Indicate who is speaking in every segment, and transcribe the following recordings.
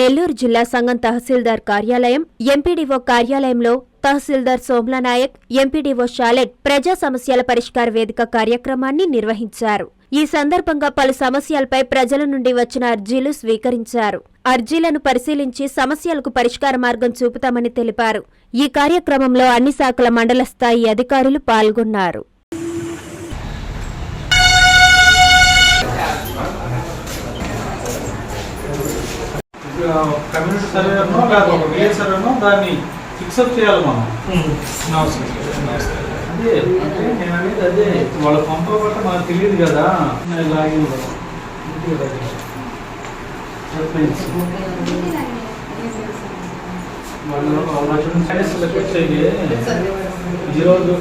Speaker 1: నెల్లూరు జిల్లా సంఘం తహసీల్దార్ కార్యాలయం ఎంపీడీఓ కార్యాలయంలో తహసీల్దార్ సోమ్లానాయక్ ఎంపీడీఓ షాలెట్ ప్రజా సమస్యల పరిష్కార వేదిక కార్యక్రమాన్ని నిర్వహించారు. ఈ సందర్భంగా పలు సమస్యలపై ప్రజల నుండి వచ్చిన అర్జీలు స్వీకరించారు. అర్జీలను పరిశీలించి సమస్యలకు పరిష్కార మార్గం చూపుతామని తెలిపారు. ఈ కార్యక్రమంలో అన్ని శాఖల మండల స్థాయి అధికారులు పాల్గొన్నారు.
Speaker 2: కమ్యూనిటీ సర్వేనో లేదా ఒక విలేజ్ సర్వేనో దాన్ని ఫిక్సప్ చేయాలి మనం. అదే అంటే నేను అనేది అదే వాళ్ళు పంపబట్ట మనకు తెలియదు కదా. నేను లాగిన్. వాళ్ళు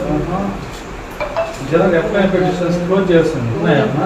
Speaker 2: ఆహా, జీరో ఎఫ్ఐ పిటిషన్స్ క్లోజ్ చేస్తుంది ఉన్నాయమ్మా